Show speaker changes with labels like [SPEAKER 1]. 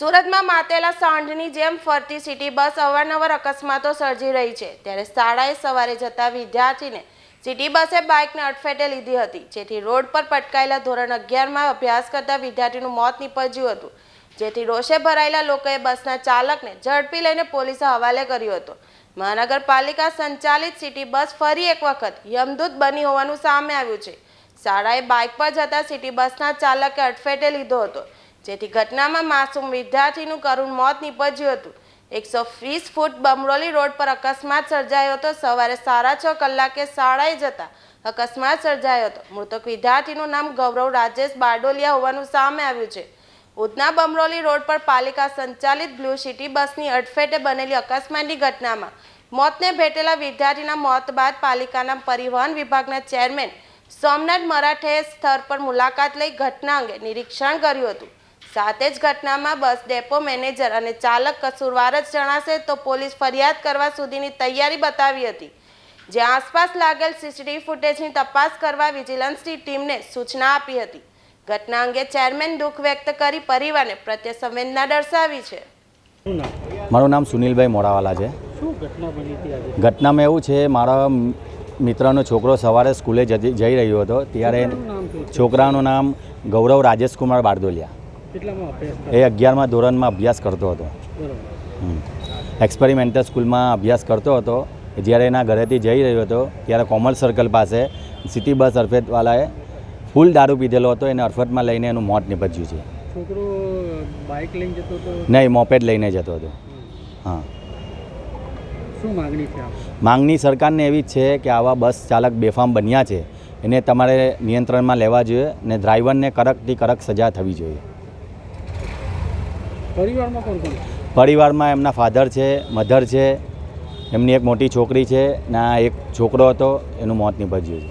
[SPEAKER 1] સુરતમાં માતેલા સાંઢની જેમ ફરતી સિટી બસ અવારનવાર અકસ્માતો સર્જી રહી છે. ત્યારે શાળાએ સવારે જતા વિદ્યાર્થીને સિટી બસે બાઇકને અડફેટે લીધી હતી, જેથી રોડ પર પટકાયેલા ધોરણ અગિયારમાં અભ્યાસ કરતા વિદ્યાર્થીનું મોત નીપજ્યું હતું. જેથી રોષે ભરાયેલા લોકોએ બસના ચાલકને ઝડપી લઈને પોલીસે હવાલે કર્યો હતો. મહાનગરપાલિકા સંચાલિત સિટી બસ ફરી એક વખત યમદૂત બની હોવાનું સામે આવ્યું છે. શાળાએ બાઇક પર જતા સિટી બસના ચાલકે અડફેટે લીધો હતો. જેથી ઘટનામાં માસૂમ વિદ્યાર્થીનું કરુણ મોત નીપજ્યું હતું. એકસો વીસ ફૂટ બમરોલી રોડ પર અકસ્માત સર્જાયો હતો. સવારે સાડા છ કલાકે શાળાએ જતા અકસ્માત સર્જાયો હતો. મૃતક વિદ્યાર્થીનું નામ ગૌરવ રાજેશ બારડોલિયા હોવાનું સામે આવ્યું છે. ઉધના બમરોલી રોડ પર પાલિકા સંચાલિત બ્લુ સિટી બસની અડફેટે બનેલી અકસ્માતની ઘટનામાં મોતને ભેટેલા વિદ્યાર્થીના મોત બાદ પાલિકાના પરિવહન વિભાગના ચેરમેન સોમનાથ મરાઠેએ સ્થળ પર મુલાકાત લઈ ઘટના અંગે નિરીક્ષણ કર્યું હતું. સાથે જ ઘટનામાં બસ ડેપો મેનેજર અને ચાલક કસૂરવાર જ જણાશે તો પોલીસ ફરિયાદ કરવા સુધીની તૈયારી બતાવી હતી. જ્યાં આસપાસ લાગેલ સીસીટીવી ફૂટેજની તપાસ કરવા વિજિલન્સની ટીમને સૂચના આપી હતી. ઘટના અંગે ચેરમેન દુઃખ વ્યક્ત કરી પરિવારને પ્રત્યે સંવેદના દર્શાવી છે.
[SPEAKER 2] મારું નામ સુનિલભાઈ મોડાવાલા છે.
[SPEAKER 3] શું ઘટના બની હતી આજે?
[SPEAKER 2] ઘટનામાં એવું છે મારા મિત્રનો છોકરો સવારે સ્કૂલે જતી જઈ રહ્યો હતો. ત્યારે છોકરાનું નામ ગૌરવ રાજેશકુમાર બારદોલિયા. એ અગિયારમાં ધોરણમાં અભ્યાસ કરતો હતો. એક્સપેરિમેન્ટલ સ્કૂલમાં અભ્યાસ કરતો હતો. જ્યારે એના ઘરેથી જઈ રહ્યો હતો ત્યારે કોમર્સ સર્કલ પાસે સિટી બસ અરફેતવાલાએ ફૂલ દારૂ પીધેલો હતો. એને અરફતમાં લઈને એનું મોત નીપજ્યું છે.
[SPEAKER 3] છોકરો બાઇક લઈને જતો હતો?
[SPEAKER 2] નહીં મોપેડ લઈને જતો હતો. હા.
[SPEAKER 3] શું માગણી છે
[SPEAKER 2] માંગણી સરકારને એવી જ છે કે આવા બસ ચાલક બેફામ બન્યા છે. એને તમારે નિયંત્રણમાં લેવા જોઈએ અને ડ્રાઈવરને કડકથી કડક સજા થવી જોઈએ.
[SPEAKER 3] પરિવારમાં
[SPEAKER 2] એમના ફાધર છે, મધર છે, એમની એક મોટી છોકરી છે ને આ એક છોકરો હતો, એનું મોત નિભજ્યું છે.